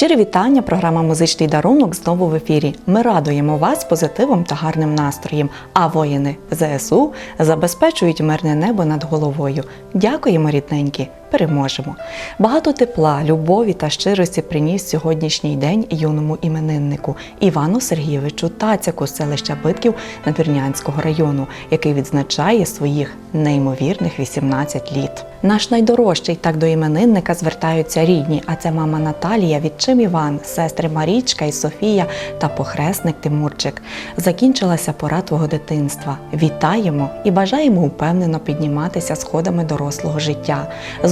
Щире вітання, програма Музичний дарунок знову в ефірі. Ми радуємо вас позитивом та гарним настроєм. А воїни ЗСУ забезпечують мирне небо над головою. Дякуємо, рідненькі! Переможемо. Багато тепла, любові та щирості приніс сьогоднішній день юному імениннику Івану Сергійовичу Тацяку з селища Битків Надвірнянського району, який відзначає своїх неймовірних 18 літ. Наш найдорожчий так до іменинника звертаються рідні, а це мама Наталія, відчим Іван, сестри Марічка і Софія та похресник Тимурчик. Закінчилася пора твого дитинства. Вітаємо і бажаємо упевнено підніматися сходами дорослого життя.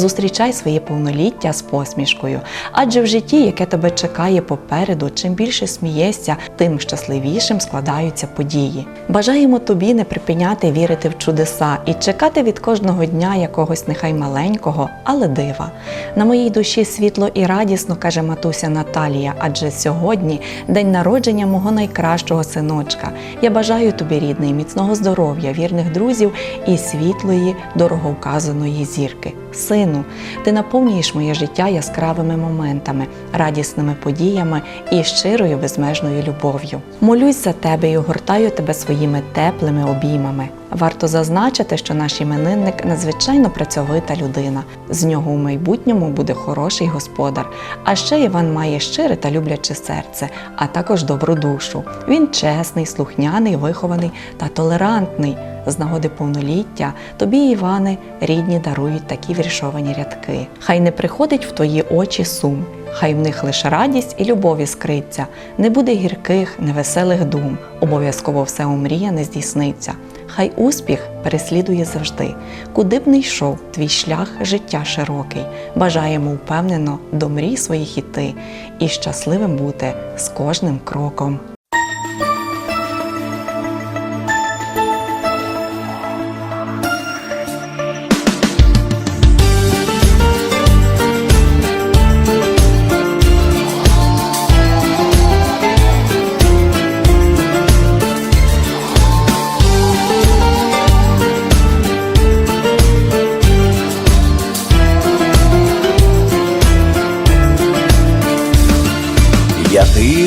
Зустрічай своє повноліття з посмішкою. Адже в житті, яке тебе чекає попереду, чим більше смієшся, тим щасливішим складаються події. Бажаємо тобі не припиняти вірити в чудеса і чекати від кожного дня якогось нехай маленького, але дива. На моїй душі світло і радісно, каже матуся Наталія, адже сьогодні день народження мого найкращого синочка. Я бажаю тобі, рідний, міцного здоров'я, вірних друзів і світлої, дороговказаної зірки. Сину, ти наповнюєш моє життя яскравими моментами, радісними подіями і щирою безмежною любов'ю. Молюсь за тебе і огортаю тебе своїми теплими обіймами. Варто зазначити, що наш іменинник надзвичайно працьовита людина. З нього у майбутньому буде хороший господар. А ще Іван має щире та любляче серце, а також добру душу. Він чесний, слухняний, вихований та толерантний. З нагоди повноліття тобі, Іване, рідні дарують такі віршовані рядки. Хай не приходить в твої очі сум, хай в них лише радість і любов іскриться, не буде гірких, невеселих дум, обов'язково все омріяне здійсниться. Хай успіх переслідує завжди, куди б не йшов твій шлях життя широкий. Бажаємо впевнено до мрій своїх іти і щасливим бути з кожним кроком.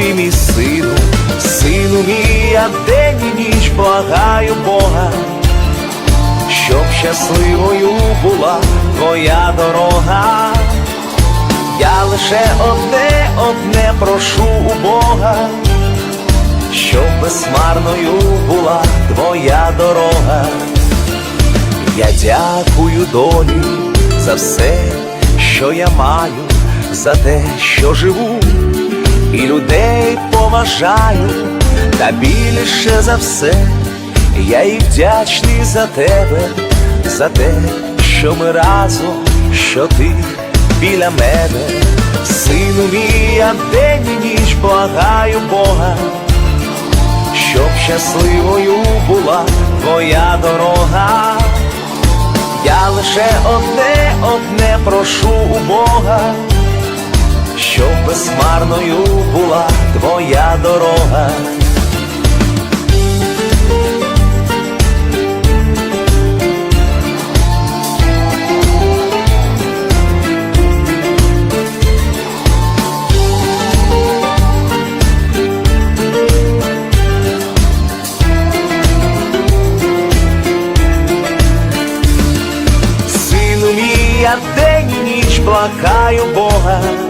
ти мій сину, сину мій, я день і ніч благаю Бога, щоб щасливою була твоя дорога. Я лише одне, одне прошу у Бога, щоб безмарною була твоя дорога. Я дякую долі за все, що я маю, за те, що живу і людей поважаю, та більше за все я і вдячний за тебе, за те, що ми разом, що ти біля мене, сину мій, я день і ніч благаю Бога, щоб щасливою була твоя дорога. Я лише одне, одне прошу у Бога щоб безмарною була твоя дорога. Я день і ніч плакаю Бога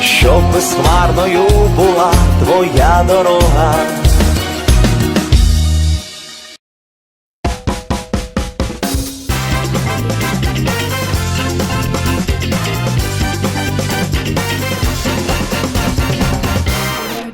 щоб безхмарною була твоя дорога.